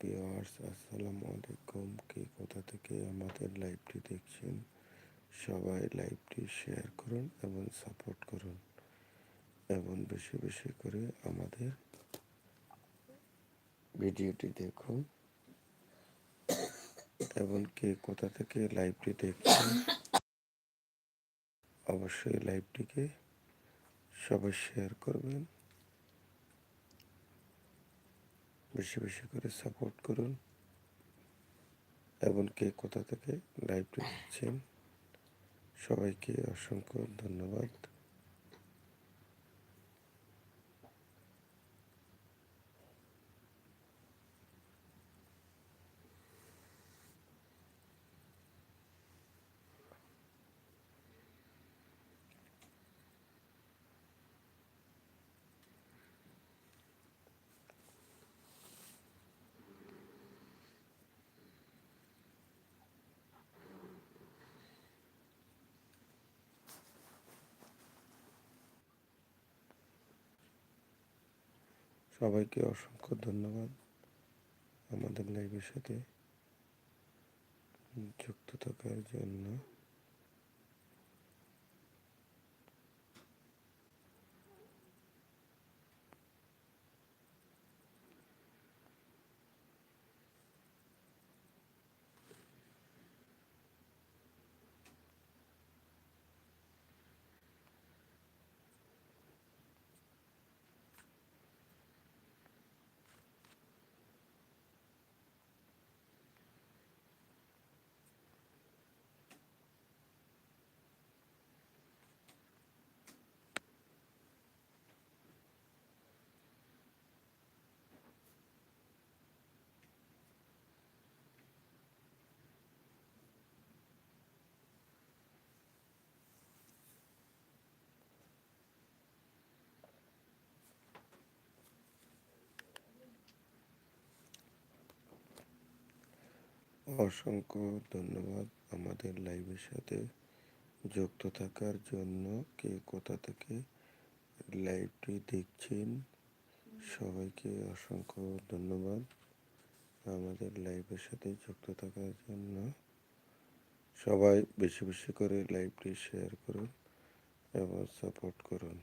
Viewers আসসালামু আলাইকুম কে কোথা থেকে আমাদের লাইভটি দেখছেন, সবাই লাইভটি শেয়ার করুন এবং সাপোর্ট করুন। এবং বেশি বেশি করে আমাদের ভিডিওটি দেখুন। এবং কে কোথা থেকে লাইভটি দেখছেন, অবশ্যই লাইভটিকে সবাই শেয়ার করবেন। বেশি বেশি করে সাপোর্ট করুন। এবং কে কোথা থেকে লাইভটি দেখছেন সবাইকে অসংখ্য ধন্যবাদ। সবাইকে অসংখ্য ধন্যবাদ আমাদের লাইভের সাথে যুক্ত থাকার জন্য। অসংখ্য ধন্যবাদ আমাদের লাইভের সাথে যুক্ত থাকার জন্য। কে কোথা থেকে লাইভটি দেখছেন, সবাইকে অসংখ্য ধন্যবাদ আমাদের লাইভের সাথে যুক্ত থাকার জন্য। সবাই বেশি বেশি করে লাইভটি শেয়ার করুন এবং সাপোর্ট করুন।